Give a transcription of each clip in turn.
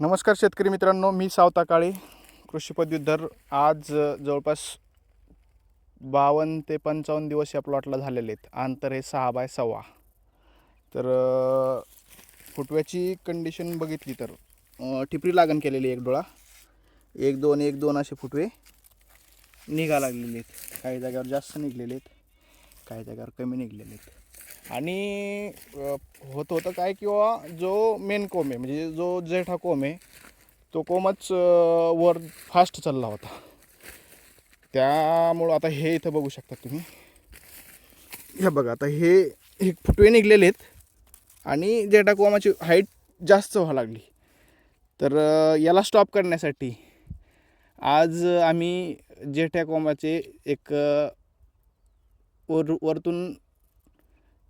नमस्कार शेतकरी मित्रांनो मी सावता काळे कृषी पदवीधर. आज जवळपास बावन्न ते पंचावन्न दिवस या प्लॉटला झालेले आहेत. अंतर हे सहा बाय सव्वा. तर फुटव्याची कंडिशन बघितली तर ठिपरी लागण केलेली एक डोळा. एक दोन एक दोन असे फुटवे निघा लागलेले आहेत. काही जागेवर जास्त निघलेले आहेत काही जागेवर कमी निघलेले आहेत. आणि होत होतं काय किंवा जो मेन कोम आहे म्हणजे जो जेठा कोम आहे तो कोमच वर फास्ट चालला होता. त्यामुळं आता हे इथं बघू शकता तुम्ही. हे बघा आता हे हे फुटवे निघलेले आहेत आणि जेठा कोमाची हाईट जास्त व्हावं लागली. तर याला स्टॉप करण्यासाठी आज आम्ही जेठ्या कोमाचे एक वर वरतून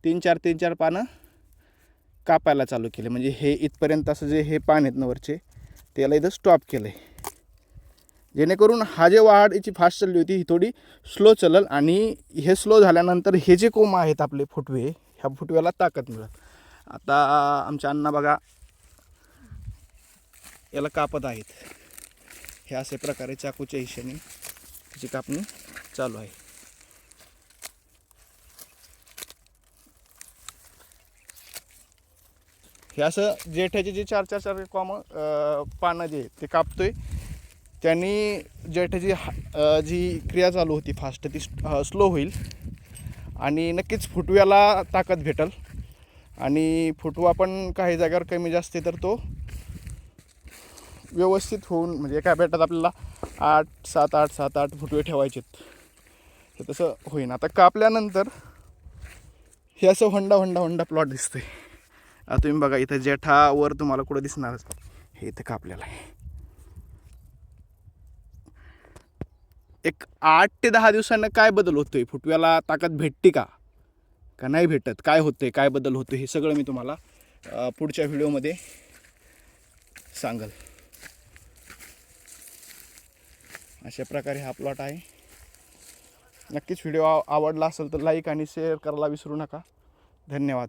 तीन चार तीन चार पानं कापायला चालू केले. म्हणजे हे इथपर्यंत असं जे हे पान आहेत नवरचे त्याला इथं स्टॉप केलं आहे जेणेकरून हा जे वाढ याची फास्ट चालली होती ही थोडी स्लो चलल आणि हे स्लो झाल्यानंतर हे जे कोंब आहेत आपले फुटवे ह्या फुटव्याला ताकद मिळत आता आमच्या अण्णा बघा याला कापत आहेत. हे असे प्रकारे चाकूच्या हिशेने त्याची कापणी चालू आहे. हे असं जेठ्याचे जे चार चार चार कॉम पानं जे ते कापतोय. त्यांनी जेठाची हा- जी क्रिया चालू होती फास्ट ती स्लो होईल. आणि नक्कीच फुटव्याला ताकद भेटल. आणि फुटवा पण काही जागेवर कमी जास्त तर तो व्यवस्थित होऊन म्हणजे एका बेटात आपल्याला आठ सात आठ सात आठ फुटवे ठेवायचेत तर तसं होईन. आता कापल्यानंतर हे असं होंडा होंडा होंडा प्लॉट दिसतं आहे तुम्ही बघा इथं जेठावर तुम्हाला कुठं दिसणारच. हे इथं कापलेलं आहे. एक आठ ते दहा दिवसानं काय बदल होतोय? फुटव्याला ताकद भेटते का? का नाही भेटत? काय होतंय? काय बदल होतो हे सगळं मी तुम्हाला पुढच्या व्हिडिओमध्ये सांगल. अशा प्रकारे हा प्लॉट आहे. नक्कीच व्हिडिओ आवडला असेल तर लाईक आणि शेअर करायला विसरू नका. धन्यवाद.